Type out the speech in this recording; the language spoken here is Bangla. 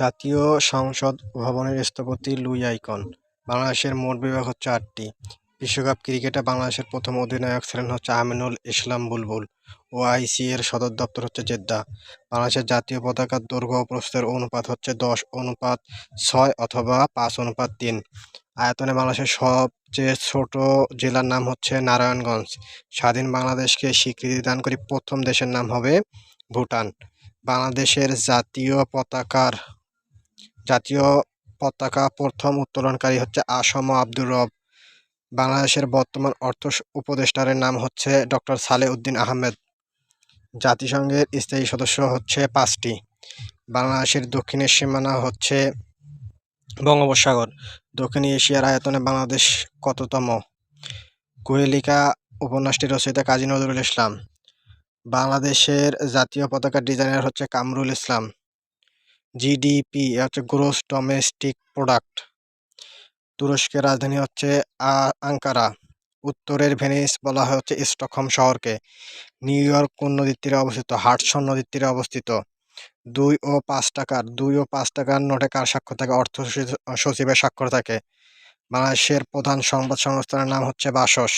জাতীয় সংসদ ভবনের স্থপতি লুই আইকন। বাংলাদেশের মোট বিভাগ হচ্ছে আটটি। বিশ্বকাপ ক্রিকেটে বাংলাদেশের প্রথম অধিনায়ক ছিলেন হচ্ছে আমিনুল ইসলাম বুলবুল ওআইসি এর সদর দপ্তর হচ্ছে জেদ্দা। বাংলাদেশের জাতীয় পতাকার দৈর্ঘ্য প্রস্থের অনুপাত হচ্ছে দশ অনুপাত ছয় অথবা পাঁচ অনুপাত তিন। আয়তনে বাংলাদেশের সবচেয়ে ছোট জেলার নাম হচ্ছে নারায়ণগঞ্জ। স্বাধীন বাংলাদেশকে স্বীকৃতি দান করে প্রথম দেশের নাম হবে ভুটান। বাংলাদেশের জাতীয় পতাকার জাতীয় পতাকা প্রথম উত্তোলনকারী হচ্ছে আসম আব্দুর রব। বাংলাদেশের বর্তমান অর্থ উপদেষ্টারের নাম হচ্ছে ডক্টর সালেহ উদ্দিন আহমেদ। জাতিসংঘের স্থায়ী সদস্য হচ্ছে পাঁচটি। বাংলাদেশের দক্ষিণের সীমানা হচ্ছে বঙ্গোপসাগর। দক্ষিণ এশিয়ার আয়তনে বাংলাদেশ কততম? কুহেলিকা উপন্যাসটি রচয়িতা কাজী নজরুল ইসলাম। বাংলাদেশের জাতীয় পতাকার ডিজাইনার হচ্ছে কামরুল ইসলাম। জিডিপি হচ্ছে গ্রোস ডোমেস্টিক প্রোডাক্ট তুরস্কের রাজধানী হচ্ছে আঙ্কারা। উত্তরের ভেনিস বলা হয় হচ্ছে স্টকহোম শহরকে। নিউ ইয়র্ক কোন নদীর তীরে অবস্থিত? হাডসন নদীর তীরে অবস্থিত। দুই ও পাঁচ টাকার, দুই ও পাঁচ টাকার নোটে কার স্বাক্ষর থাকে? অর্থ সচিবের স্বাক্ষর থাকে। বাংলাদেশের প্রধান সংবাদ সংস্থার নাম হচ্ছে বাসস।